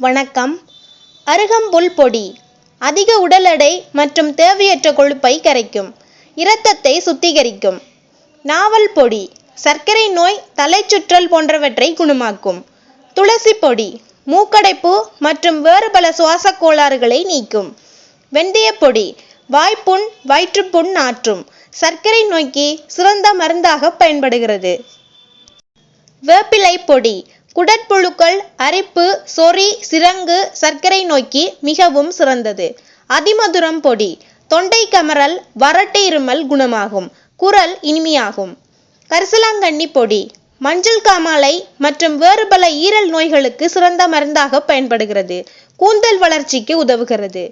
வணக்கம். அருகம்புல் பொடி. அதிக உடல் எடை மற்றும் தேவையற்ற கொழுப்பை கரைக்கும். இரத்தத்தை சுத்திகரிக்கும். நாவல் பொடி. சர்க்கரை நோய் தலைச்சுற்றல் போன்றவற்றை குணமாக்கும். துளசி பொடி. மூக்கடைப்பு மற்றும் வேறு பல சுவாசக் கோளாறுகளை நீக்கும். வெந்தயப் பொடி. வாய்ப்புண் வயிற்றுப்புண் ஆற்றும். சர்க்கரை நோய்க்கு சிறந்த மருந்தாக பயன்படுகிறது. வேப்பிலை பொடி. குடற்புழுக்கள் அரிப்பு சொறி சிரங்கு சர்க்கரை நோய்க்கு மிகவும் சிறந்தது. அதிமதுரம் பொடி. தொண்டை கமரல் வறட்டு இருமல் குணமாகும். குரல் இனிமையாகும். கரிசலாங்கண்ணி பொடி. மஞ்சள் காமாலை மற்றும் வேறு பல ஈரல் நோய்களுக்கு சிறந்த மருந்தாக பயன்படுகிறது. கூந்தல் வளர்ச்சிக்கு உதவுகிறது.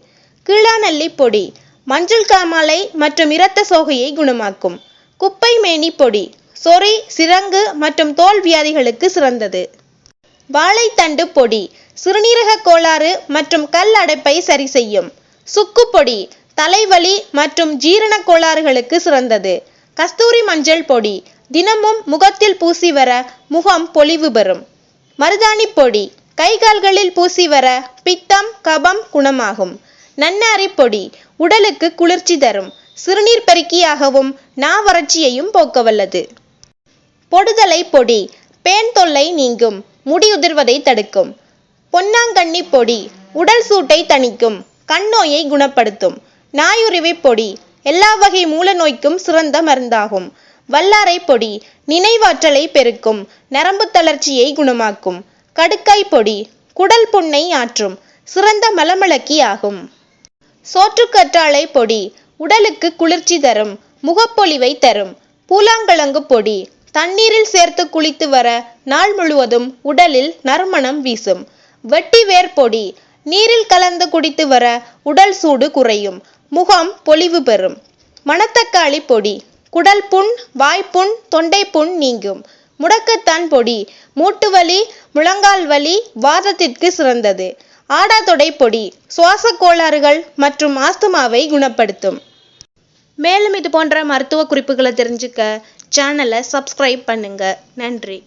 கீழாநெல்லி பொடி. மஞ்சள் காமாலை மற்றும் இரத்த சோகையை குணமாக்கும். குப்பை மேனி பொடி. சொறி சிரங்கு மற்றும் தோல் வியாதிகளுக்கு சிறந்தது. வாழைத்தண்டு பொடி சிறுநீரக கோளாறு மற்றும் கல் அடைப்பை சரி செய்யும். சுக்கு பொடி தலைவலி மற்றும் ஜீரண கோளாறுகளுக்கு சிறந்தது. கஸ்தூரி மஞ்சள் பொடி தினமும் முகத்தில் பூசி வர முகம் பொலிவு பெறும். மருதாணி பொடி கை கால்களில் பூசி வர பித்தம் கபம் குணமாகும். நன்னாரி பொடி உடலுக்கு குளிர்ச்சி தரும். சிறுநீர் பெருக்கியாகவும் நாவறட்சியையும் போக்க வல்லது பொடுதலை பொடி பேன் தொல்லை நீங்கும். முடி உதிர்வதை தடுக்கும். பொன்னாங்கண்ணி பொடி உடல் சூட்டை தணிக்கும் கண் நோயை குணப்படுத்தும். நாயுருவி பொடி எல்லா வகை மூல நோய்க்கும் சிறந்த மருந்தாகும். வல்லாரை பொடி நினைவாற்றலை பெருக்கும் நரம்பு தளர்ச்சியை குணமாக்கும். கடுக்காய் பொடி குடல் புண்ணை ஆற்றும் சிறந்த மலமளக்கி ஆகும். சோற்றுக்கற்றாழை பொடி உடலுக்கு குளிர்ச்சி தரும் முகப்பொலிவை தரும். பூலாங்கழங்கு பொடி தண்ணீரில் சேர்த்து குளித்து வர நாள் முழுவதும் உடலில் நறுமணம் வீசும். வெட்டி வேர் பொடி. நீரில் கலந்து குடித்து வர உடல் சூடு குறையும். முகம் பொலிவு பெறும். மணத்தக்காளி பொடி. குடல் புண் வாய்ப்புண் தொண்டை புண் நீங்கும். முடக்கத்தான் பொடி. மூட்டு வலி முழங்கால் வலி வாதத்திற்கு சிறந்தது. ஆடாதொடை பொடி. சுவாச கோளாறுகள் மற்றும் ஆஸ்துமாவை குணப்படுத்தும். மேலும் இது போன்ற மருத்துவ குறிப்புகளை தெரிஞ்சுக்க சேனலை சப்ஸ்கிரைப் பண்ணுங்கள் நன்றி.